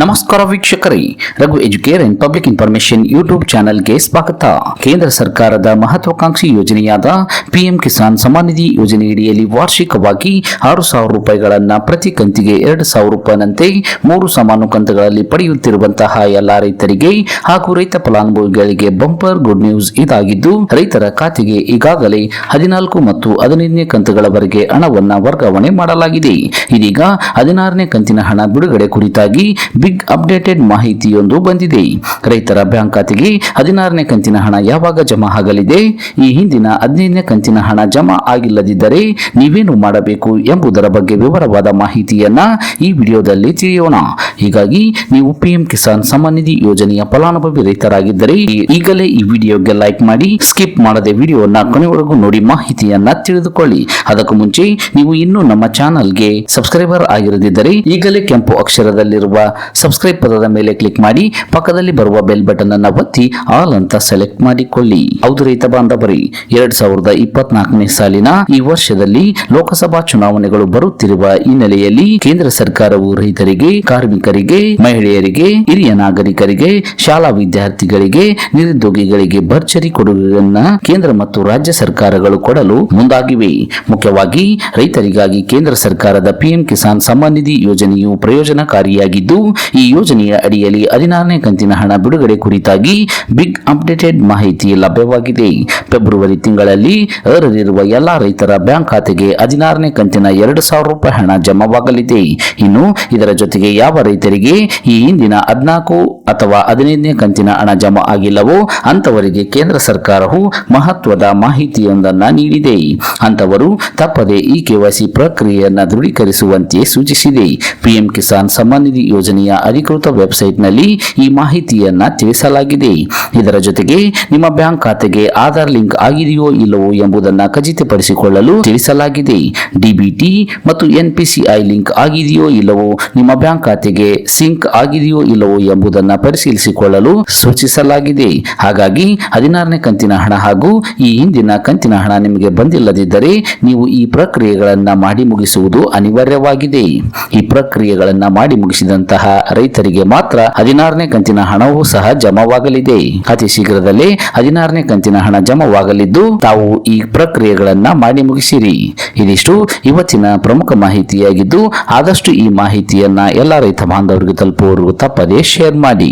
ನಮಸ್ಕಾರ ವೀಕ್ಷಕರೇ, Raghu Educare and public information YouTube ಚಾನೆಲ್ಗೆ ಸ್ವಾಗತ. ಕೇಂದ್ರ ಸರ್ಕಾರದ ಮಹತ್ವಾಕಾಂಕ್ಷಿ ಯೋಜನೆಯಾದ ಪಿಎಂ ಕಿಸಾನ್ ಸಮ್ಮಾನ್ ನಿಧಿ ಯೋಜನೆಯಡಿಯಲ್ಲಿ ವಾರ್ಷಿಕವಾಗಿ ಆರು ಸಾವಿರ ರೂಪಾಯಿಗಳನ್ನು ಪ್ರತಿ ಕಂತಿಗೆ ಎರಡು ಸಾವಿರ ರೂಪಾಯಿನಂತೆ ಮೂರು ಸಮಾನು ಕಂತುಗಳಲ್ಲಿ ಪಡೆಯುತ್ತಿರುವಂತಹ ಎಲ್ಲ ರೈತರಿಗೆ ಹಾಗೂ ರೈತ ಫಲಾನುಭವಿಗಳಿಗೆ ಬಂಪರ್ ಗುಡ್ ನ್ಯೂಸ್ ಇದಾಗಿದ್ದು, ರೈತರ ಖಾತೆಗೆ ಈಗಾಗಲೇ ಹದಿನಾಲ್ಕು ಮತ್ತು ಹದಿನೈದನೇ ಕಂತುಗಳವರೆಗೆ ಹಣವನ್ನು ವರ್ಗಾವಣೆ ಮಾಡಲಾಗಿದೆ. ಇದೀಗ ಹದಿನಾರನೇ ಕಂತಿನ ಹಣ ಬಿಡುಗಡೆ ಕುರಿತಾಗಿ ಬಿಗ್ ಅಪ್ಡೇಟೆಡ್ ಮಾಹಿತಿಯೊಂದು ಬಂದಿದೆ. ರೈತರ ಬ್ಯಾಂಕ್ ಖಾತೆಗೆ ಹದಿನಾರನೇ ಕಂತಿನ ಹಣ ಯಾವಾಗ ಜಮಾ ಆಗಲಿದೆ? ಈ ಹಿಂದಿನ ಹದಿನೈದನೇ ಕಂತಿನ ಹಣ ಜಮಾ ಆಗಿಲ್ಲದಿದ್ದರೆ ನೀವೇನು ಮಾಡಬೇಕು ಎಂಬುದರ ಬಗ್ಗೆ ವಿವರವಾದ ಮಾಹಿತಿಯನ್ನ ಈ ವಿಡಿಯೋದಲ್ಲಿ ತಿಳಿಯೋಣ. ಹೀಗಾಗಿ ನೀವು ಪಿಎಂ ಕಿಸಾನ್ ಸಮ್ಮಾನ್ ನಿಧಿ ಯೋಜನೆಯ ಫಲಾನುಭವಿ ರೈತರಾಗಿದ್ದರೆ ಈಗಲೇ ಈ ವಿಡಿಯೋಗೆ ಲೈಕ್ ಮಾಡಿ, ಸ್ಕಿಪ್ ಮಾಡದೆ ವಿಡಿಯೋನ ಕೊನೆವರೆಗೂ ನೋಡಿ ಮಾಹಿತಿಯನ್ನ ತಿಳಿದುಕೊಳ್ಳಿ. ಅದಕ್ಕೂ ಮುಂಚೆ ನೀವು ಇನ್ನೂ ನಮ್ಮ ಚಾನಲ್ಗೆ ಸಬ್ಸ್ಕ್ರೈಬರ್ ಆಗಿರದಿದ್ದರೆ ಈಗಲೇ ಕೆಂಪು ಅಕ್ಷರದಲ್ಲಿರುವ ಸಬ್ಸ್ಕ್ರೈಬ್ ಪದದ ಮೇಲೆ ಕ್ಲಿಕ್ ಮಾಡಿ, ಪಕ್ಕದಲ್ಲಿ ಬರುವ ಬೆಲ್ ಬಟನ್ ಅನ್ನು ಒತ್ತಿ ಆಲ್ ಅಂತ ಸೆಲೆಕ್ಟ್ ಮಾಡಿಕೊಳ್ಳಿ. ಹೌದು ರೈತ ಬಾಂಧವರಿ, ಎರಡ್ ಸಾವಿರದ ಇಪ್ಪತ್ನಾಲ್ಕನೇ ಸಾಲಿನ ಈ ವರ್ಷದಲ್ಲಿ ಲೋಕಸಭಾ ಚುನಾವಣೆಗಳು ಬರುತ್ತಿರುವ ಹಿನ್ನೆಲೆಯಲ್ಲಿ ಕೇಂದ್ರ ಸರ್ಕಾರವು ರೈತರಿಗೆ, ಕಾರ್ಮಿಕರಿಗೆ, ಮಹಿಳೆಯರಿಗೆ, ಹಿರಿಯ ನಾಗರಿಕರಿಗೆ, ಶಾಲಾ ವಿದ್ಯಾರ್ಥಿಗಳಿಗೆ, ನಿರುದ್ಯೋಗಿಗಳಿಗೆ ಭರ್ಜರಿ ಕೊಡುಗೆಯನ್ನ ಕೇಂದ್ರ ಮತ್ತು ರಾಜ್ಯ ಸರ್ಕಾರಗಳು ಕೊಡಲು ಮುಂದಾಗಿವೆ. ಮುಖ್ಯವಾಗಿ ರೈತರಿಗಾಗಿ ಕೇಂದ್ರ ಸರ್ಕಾರದ ಪಿಎಂ ಕಿಸಾನ್ ಸಮ್ಮಾನ್ ನಿಧಿ ಯೋಜನೆಯು ಪ್ರಯೋಜನಕಾರಿಯಾಗಿದ್ದು ಈ ಯೋಜನೆಯ ಅಡಿಯಲ್ಲಿ ಹದಿನಾರನೇ ಕಂತಿನ ಹಣ ಬಿಡುಗಡೆ ಕುರಿತಾಗಿ ಬಿಗ್ ಅಪ್ಡೇಟೆಡ್ ಮಾಹಿತಿ ಲಭ್ಯವಾಗಿದೆ. ಫೆಬ್ರವರಿ ತಿಂಗಳಲ್ಲಿ ಅರ್ಹರಿರುವ ಎಲ್ಲಾ ರೈತರ ಬ್ಯಾಂಕ್ ಖಾತೆಗೆ ಹದಿನಾರನೇ ಕಂತಿನ ಎರಡು ಸಾವಿರ ರೂಪಾಯಿ ಹಣ ಜಮಾವಾಗಲಿದೆ. ಇನ್ನು ಇದರ ಜೊತೆಗೆ ಯಾವ ರೈತರಿಗೆ ಈ ಹಿಂದಿನ ಹದಿನಾಲ್ಕು ಅಥವಾ ಹದಿನೈದನೇ ಕಂತಿನ ಹಣ ಜಮಾ ಆಗಿಲ್ಲವೋ ಅಂತವರಿಗೆ ಕೇಂದ್ರ ಸರ್ಕಾರವು ಮಹತ್ವದ ಮಾಹಿತಿಯೊಂದನ್ನು ನೀಡಿದೆ. ಅಂತವರು ತಪ್ಪದೆ ಈ ಕೆವೈಸಿ ಪ್ರಕ್ರಿಯೆಯನ್ನು ದೃಢೀಕರಿಸುವಂತೆ ಸೂಚಿಸಿದೆ. ಪಿಎಂ ಕಿಸಾನ್ ಸಮ್ಮಾನ್ ನಿಧಿ ಯೋಜನೆಯ ಅಧಿಕೃತ ವೆಬ್ಸೈಟ್ನಲ್ಲಿ ಈ ಮಾಹಿತಿಯನ್ನು ತಿಳಿಸಲಾಗಿದೆ. ಇದರ ಜೊತೆಗೆ ನಿಮ್ಮ ಬ್ಯಾಂಕ್ ಖಾತೆಗೆ ಆಧಾರ್ ಲಿಂಕ್ ಆಗಿದೆಯೋ ಇಲ್ಲವೋ ಎಂಬುದನ್ನು ಖಚಿತಪಡಿಸಿಕೊಳ್ಳಲು ತಿಳಿಸಲಾಗಿದೆ. ಡಿಬಿಟಿ ಮತ್ತು ಎನ್ಪಿಸಿಐ ಲಿಂಕ್ ಆಗಿದೆಯೋ ಇಲ್ಲವೋ ನಿಮ್ಮ ಬ್ಯಾಂಕ್ ಖಾತೆಗೆ ಸಿಂಕ್ ಆಗಿದೆಯೋ ಇಲ್ಲವೋ ಎಂಬುದನ್ನು ಪರಿಶೀಲಿಸಿಕೊಳ್ಳಲು ಸೂಚಿಸಲಾಗಿದೆ. ಹಾಗಾಗಿ ಹದಿನಾರನೇ ಕಂತಿನ ಹಣ ಹಾಗೂ ಈ ಹಿಂದಿನ ಕಂತಿನ ಹಣ ನಿಮಗೆ ಬಂದಿಲ್ಲದಿದ್ದರೆ ನೀವು ಈ ಪ್ರಕ್ರಿಯೆಗಳನ್ನು ಮಾಡಿ ಮುಗಿಸುವುದು ಅನಿವಾರ್ಯವಾಗಿದೆ. ಈ ಪ್ರಕ್ರಿಯೆಗಳನ್ನು ಮಾಡಿ ಮುಗಿಸಿದಂತಹ ರೈತರಿಗೆ ಮಾತ್ರ ಹದಿನಾರನೇ ಕಂತಿನ ಹಣವೂ ಸಹ ಜಮಾವಾಗಲಿದೆ. ಅತಿ ಶೀಘ್ರದಲ್ಲೇ ಹದಿನಾರನೇ ಕಂತಿನ ಹಣ ಜಮಾವಾಗಲಿದ್ದು ತಾವು ಈ ಪ್ರಕ್ರಿಯೆಗಳನ್ನು ಮಾಡಿ ಮುಗಿಸಿರಿ. ಇದಿಷ್ಟು ಇವತ್ತಿನ ಪ್ರಮುಖ ಮಾಹಿತಿಯಾಗಿದ್ದು ಆದಷ್ಟು ಈ ಮಾಹಿತಿಯನ್ನ ಎಲ್ಲ ರೈತ ಬಾಂಧವರಿಗೆ ತಲುಪುವವರೆಗೂ ತಪ್ಪದೇ ಶೇರ್ ಮಾಡಿ.